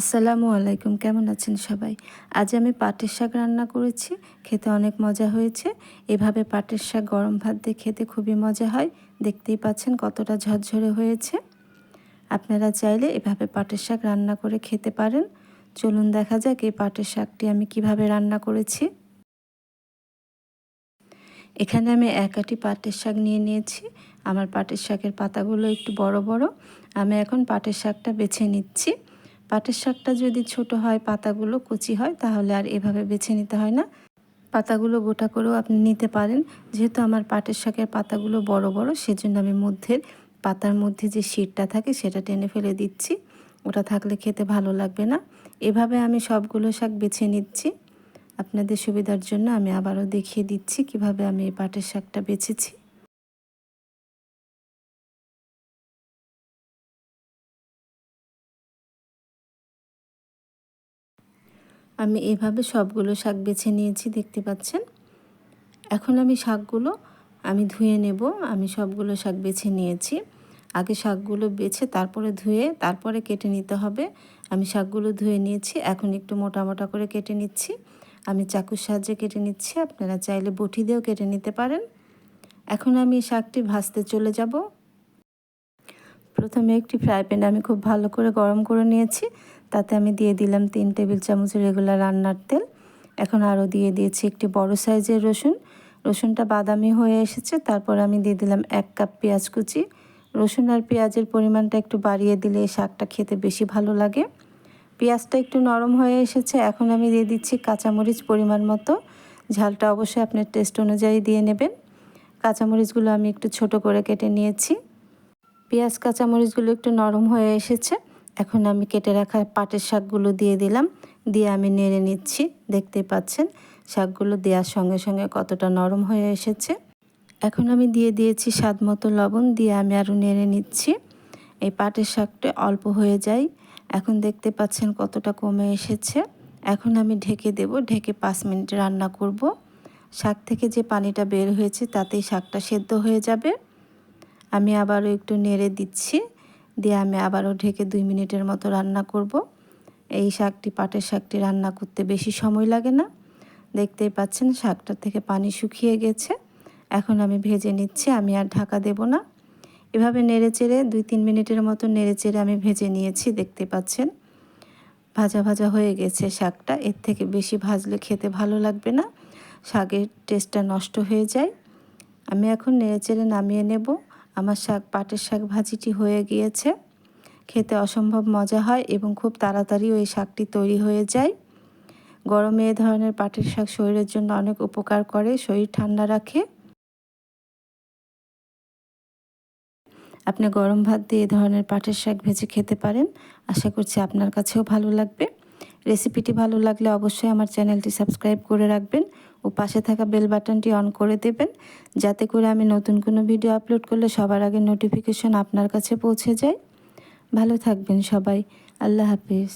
আসসালামু আলাইকুম, কেমন আছেন সবাই? আজ আমি পাটের শাক রান্না করেছি, খেতে অনেক মজা হয়েছে। এভাবে পাটের শাক গরম ভাত দিয়ে খেতে খুবই মজা হয়। দেখতেই পাচ্ছেন কতটা ঝরঝরে হয়েছে। আপনারা চাইলে এভাবে পাটের শাক রান্না করে খেতে পারেন। চলুন দেখা যাক এই পাটের শাকটি আমি কীভাবে রান্না করেছি। এখানে আমি একাটি পাটের শাক নিয়ে নিয়েছি। আমার পাটের শাকের পাতাগুলো একটু বড় বড়। আমি এখন পাটের শাকটা বেছে নিচ্ছি। পাটের শাকটা যদি ছোট হয়, পাতাগুলো কচি হয়, তাহলে আর এভাবে বেছে নিতে হয় না। পাতাগুলো গোটা করেও আপনি নিতে পারেন। যেহেতু আমার পাটের শাকের পাতাগুলো বড় বড়, সেজন্য আমি মধ্যের পাতার মধ্যে যে শীতটা থাকে, সেটা টেনে ফেলে দিচ্ছি। ওটা থাকলে খেতে ভালো লাগবে না। এভাবে আমি সবগুলো শাক বেছে নিচ্ছি। আপনাদের সুবিধার জন্য আমি আবারও দেখিয়ে দিচ্ছি কীভাবে আমি এই পাটের শাকটা বেছেছি। আমি এভাবে সবগুলো শাক বেছে নিয়েছি, দেখতে পাচ্ছেন? এখন আমি শাকগুলো আমি ধুয়ে নেব, আমি সবগুলো শাক বেছে নিয়েছি। আগে শাকগুলো বেছে তারপরে ধুয়ে, তারপরে কেটে নিতে হবে। আমি শাকগুলো ধুয়ে নিয়েছি, এখন একটু মোটা মোটা করে কেটে নিচ্ছি। আমি চাকুর সাহায্যে কেটে নিচ্ছি, আপনারা চাইলে বটি দিয়েও কেটে নিতে পারেন। এখন আমি শাকটি ভাজতে চলে যাব। প্রথমে একটি ফ্রাই প্যান আমি খুব ভালো করে গরম করে নিয়েছি। তাতে আমি দিয়ে দিলাম তিন টেবিল চামচ রেগুলার রান্নার তেল। এখন আরও দিয়ে দিয়েছি একটি বড় সাইজের রসুন। রসুনটা বাদামি হয়ে এসেছে, তারপর আমি দিয়ে দিলাম এক কাপ পেঁয়াজ কুচি। রসুন আর পেঁয়াজের পরিমাণটা একটু বাড়িয়ে দিলে শাকটা খেতে বেশি ভালো লাগে। পেঁয়াজটা একটু নরম হয়ে এসেছে, এখন আমি দিয়ে দিচ্ছি কাঁচামরিচ পরিমাণ মতো। ঝালটা অবশ্যই আপনার টেস্ট অনুযায়ী দিয়ে নেবেন। কাঁচামরিচগুলো আমি একটু ছোট করে কেটে নিয়েছি। পেঁয়াজ কাঁচামরিচগুলো একটু নরম হয়ে এসেছে। এখন আমি কেটে রাখা পাটের শাকগুলো দিয়ে দিলাম, দিয়ে আমি নেড়ে নিচ্ছি। দেখতে পাচ্ছেন, শাকগুলো দেওয়ার সঙ্গে সঙ্গে কতটা নরম হয়ে এসেছে। এখন আমি দিয়ে দিয়েছি স্বাদ মতো লবণ, দিয়ে আমি আরও নেড়ে নিচ্ছি। এই পাটের শাকটা অল্প হয়ে যায়। এখন দেখতে পাচ্ছেন কতটা কমে এসেছে। এখন আমি ঢেকে দেব, ঢেকে পাঁচ মিনিট রান্না করব। শাক থেকে যে পানিটা বের হয়েছে, তাতেই শাকটা সেদ্ধ হয়ে যাবে। আমি আবারও একটু নেড়ে দিচ্ছি। দিয়ে আমি আবারও ঢেকে দুই মিনিটের মতো রান্না করব। এই শাকটি পাটের শাকটি রান্না করতে বেশি সময় লাগে না। দেখতেই পাচ্ছেন শাকটা থেকে পানি শুকিয়ে গেছে। এখন আমি ভেজে নিচ্ছি, আমি আর ঢাকা দেব না। এভাবে নেড়ে চেড়ে দুই তিন মিনিটের মতো নেড়ে চেড়ে আমি ভেজে নিয়েছি, দেখতে পাচ্ছেন। ভাজা ভাজা হয়ে গেছে শাকটা, এর থেকে বেশি ভাজলে খেতে ভালো লাগবে না। শাকের টেস্টটা নষ্ট হয়ে যায়। আমি এখন নেড়ে চেড়ে নামিয়ে নেব। আমার শাক, পাটের শাক ভাজিটি হয়ে গিয়েছে। খেতে অসম্ভব মজা হয় এবং খুব তাড়াতাড়ি ওই শাকটি তৈরি হয়ে যায়। গরমে এ ধরনের পাটের শাক শরীরের জন্য অনেক উপকার করে, শরীর ঠান্ডা রাখে। আপনি গরম ভাত দিয়ে এ ধরনের পাটের শাক ভেজে খেতে পারেন। আশা করছি আপনার কাছেও ভালো লাগবে। রেসিপিটি ভালো লাগলে অবশ্যই আমার চ্যানেলটি সাবস্ক্রাইব করে রাখবেন ও পাশে থাকা বেল বাটনটি অন করে দেবেন যাতে করে আমি নতুন কোনো ভিডিও আপলোড করলে সবার আগে নোটিফিকেশন আপনার কাছে পৌঁছে যায়। ভালো থাকবেন সবাই। আল্লাহ হাফিজ।